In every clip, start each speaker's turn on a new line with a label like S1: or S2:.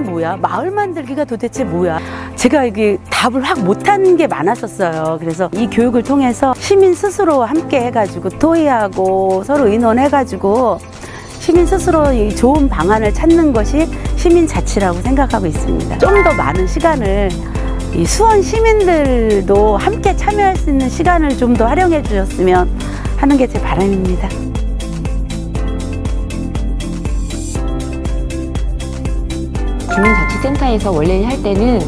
S1: 뭐야? 마을 만들기가 도대체 뭐야? 제가 이게 답을 확 못한 게 많았었어요. 그래서 이 교육을 통해서 시민 스스로 함께 해가지고 토의하고 서로 의논해가지고 시민 스스로 이 좋은 방안을 찾는 것이 시민 자치라고 생각하고 있습니다. 좀 더 많은 시간을 이 수원 시민들도 함께 참여할 수 있는 시간을 좀 더 활용해 주셨으면 하는 게 제 바람입니다.
S2: 주민자치센터에서 원래 할 때는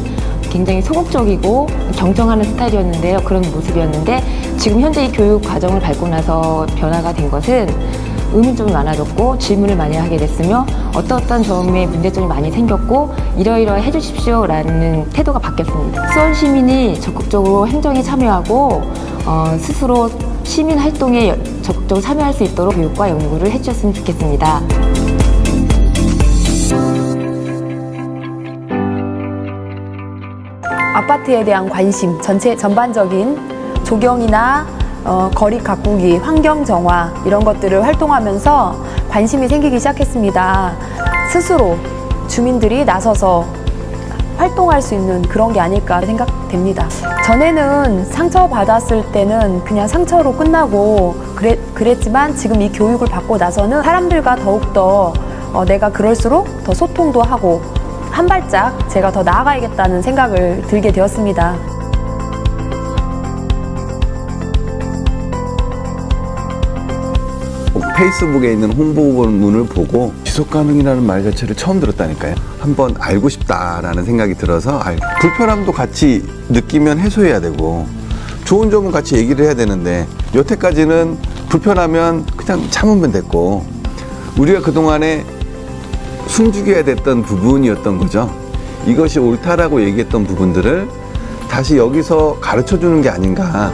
S2: 굉장히 소극적이고 경청하는 스타일이었는데요. 그런 모습이었는데 지금 현재 이 교육 과정을 밟고 나서 변화가 된 것은 의문점이 많아졌고 질문을 많이 하게 됐으며 어떤 어떤 점에 문제점이 많이 생겼고 이러이러 해주십시오 라는 태도가 바뀌었습니다. 수원 시민이 적극적으로 행정에 참여하고 어, 스스로 시민 활동에 여- 적극적으로 참여할 수 있도록 교육과 연구를 해주셨으면 좋겠습니다.
S3: 아파트에 대한 관심, 전체 전반적인 조경이나 어, 거리 가꾸기, 환경 정화 이런 것들을 활동하면서 관심이 생기기 시작했습니다. 스스로 주민들이 나서서 활동할 수 있는 그런 게 아닐까 생각됩니다. 전에는 상처 받았을 때는 그냥 상처로 끝나고 그랬, 그랬지만 지금 이 교육을 받고 나서는 사람들과 더욱더 어, 내가 그럴수록 더 소통도 하고 한 발짝 제가 더 나아가야겠다는 생각을 들게 되었습니다.
S4: 페이스북에 있는 홍보문을 보고 지속 가능이라는 말 자체를 처음 들었다니까요. 한번 알고 싶다라는 생각이 들어서 알- 불편함도 같이 느끼면 해소해야 되고 좋은 점은 같이 얘기를 해야 되는데 여태까지는 불편하면 그냥 참으면 됐고 우리가 그동안에 숨죽여야 됐던 부분이었던 거죠. 이것이 옳다라고 얘기했던 부분들을 다시 여기서 가르쳐 주는 게 아닌가.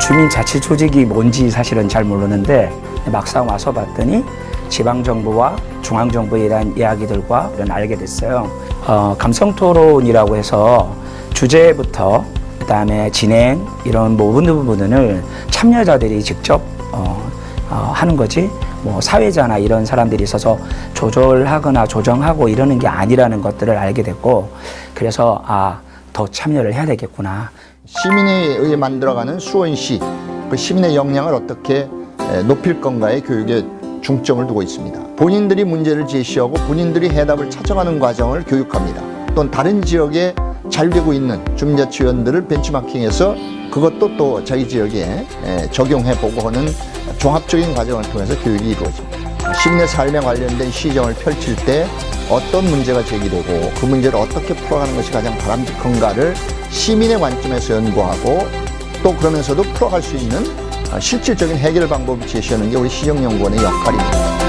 S5: 주민자치 조직이 뭔지 사실은 잘 모르는데 막상 와서 봤더니 지방정부와 중앙정부에 대한 이야기들과 이런 알게 됐어요. 어, 감성토론이라고 해서 주제부터 그 다음에 진행 이런 모든 부분을 참여자들이 직접 어, 어, 하는 거지 뭐 사회자나 이런 사람들이 있어서 조절하거나 조정하고 이러는 게 아니라는 것들을 알게 됐고 그래서 아 더 참여를 해야 되겠구나
S6: 시민에 의해 만들어가는 수원시 그 시민의 역량을 어떻게 에, 높일 건가의 교육에 중점을 두고 있습니다. 본인들이 문제를 제시하고 본인들이 해답을 찾아가는 과정을 교육합니다. 또는 다른 지역에 잘 되고 있는 주민자치위원들을 벤치마킹해서 그것도 또 자기 지역에 에, 적용해 보고 하는 종합적인 과정을 통해서 교육이 이루어집니다. 시민의 삶에 관련된 시정을 펼칠 때 어떤 문제가 제기되고 그 문제를 어떻게 풀어가는 것이 가장 바람직한가를 시민의 관점에서 연구하고 또 그러면서도 풀어갈 수 있는 아, 실질적인 해결 방법을 제시하는 게 우리 시정연구원의 역할입니다.